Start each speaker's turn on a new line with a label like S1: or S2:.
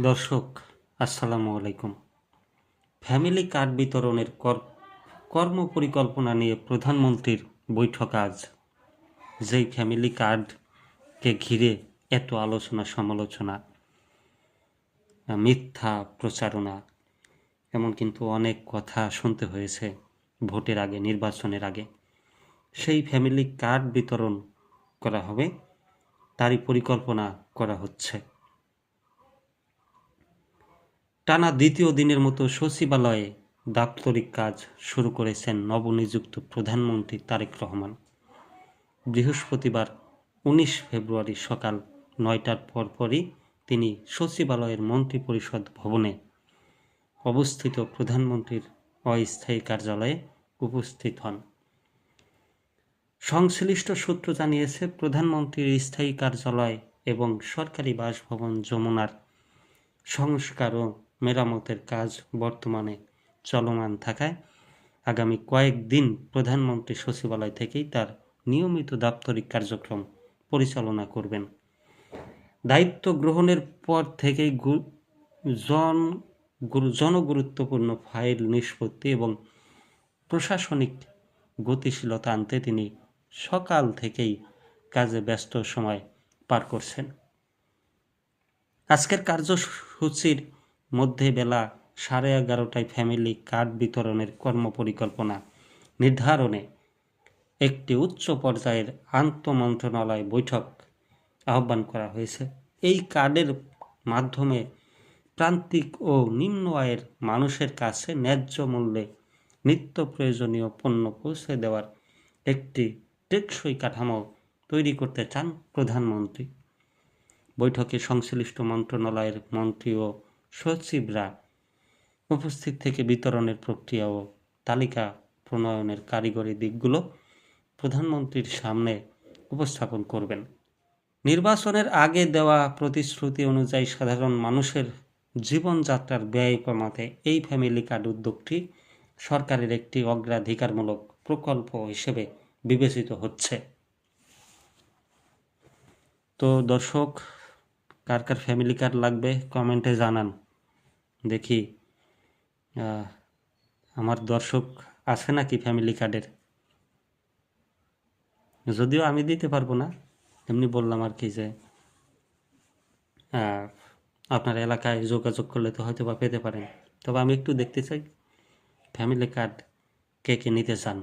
S1: দর্শক, আসসালামু আলাইকুম। ফ্যামিলি কার্ড বিতরণের কর কর্ম পরিকল্পনা নিয়ে প্রধানমন্ত্রীর বৈঠক আজ। যেই ফ্যামিলি কার্ডকে ঘিরে এত আলোচনা, সমালোচনা, মিথ্যা প্রচারণা, এমন কিন্তু অনেক কথা শুনতে হয়েছে ভোটের আগে, নির্বাচনের আগে। সেই ফ্যামিলি কার্ড বিতরণ করা হবে, তারই পরিকল্পনা করা হচ্ছে। টানা দ্বিতীয় দিনের মতো সচিবালয়ে দাপ্তরিক কাজ শুরু করেছেন নবনিযুক্ত প্রধানমন্ত্রী তারেক রহমান। বৃহস্পতিবার উনিশ ফেব্রুয়ারি সকাল নয়টার পরপরই তিনি সচিবালয়ের মন্ত্রিপরিষদ ভবনে অবস্থিত প্রধানমন্ত্রীর অস্থায়ী কার্যালয়ে উপস্থিত হন। সংশ্লিষ্ট সূত্র জানিয়েছে, প্রধানমন্ত্রীর স্থায়ী কার্যালয় এবং সরকারি বাসভবন যমুনার সংস্কার ও মেরামতের কাজ বর্তমানে চলমান থাকায় আগামী কয়েকদিন প্রধানমন্ত্রী সচিবালয় থেকেই তার নিয়মিত দাপ্তরিক কার্যক্রম পরিচালনা করবেন। দায়িত্ব গ্রহণের পর থেকেই জন, গুরু- জনগুরুত্বপূর্ণ ফাইল নিষ্পত্তি এবং প্রশাসনিক গতিশীলতা আনতে তিনি সকাল থেকেই কাজে ব্যস্ত সময় পার করছেন। আজকের কার্যসূচির মধ্যে বেলা সাড়ে এগারোটায় ফ্যামিলি কার্ড বিতরণের কর্মপরিকল্পনা নির্ধারণে একটি উচ্চ পর্যায়ের আন্তঃমন্ত্রণালয় বৈঠক আহ্বান করা হয়েছে। এই কার্ডের মাধ্যমে প্রান্তিক ও নিম্ন আয়ের মানুষের কাছে ন্যায্য মূল্যে নিত্য প্রয়োজনীয় পণ্য পৌঁছে দেওয়ার একটি টেকসই কাঠামো তৈরি করতে চান প্রধানমন্ত্রী। বৈঠকে সংশ্লিষ্ট মন্ত্রণালয়ের মন্ত্রী ও সচিবরা উপস্থিত থেকে বিতরণের প্রক্রিয়া ও তালিকা প্রণয়নের কারিগরি দিকগুলো প্রধানমন্ত্রীর সামনে উপস্থাপন করবেন। নির্বাচনের আগে দেওয়া প্রতিশ্রুতি অনুযায়ী সাধারণ মানুষের জীবনযাত্রার ব্যয় কমাতে এই ফ্যামিলি কার্ড উদ্যোগটি সরকারের একটি অগ্রাধিকারমূলক প্রকল্প হিসেবে বিবেচিত হচ্ছে। তো দর্শক, কার কার ফ্যামিলি কার্ড লাগবে কমেন্টে জানান। দেখি আমার দর্শক আছে নাকি ফ্যামিলি কার্ডের যদিও আমি দিতে পারব না, এমনি বললাম আর কি যে আপনার এলাকায় যোগাযোগ করলে তো হয়তো বা পেতে পারেন। তবে আমি একটু দেখতে চাই ফ্যামিলি কার্ড কে কে নিতে চান?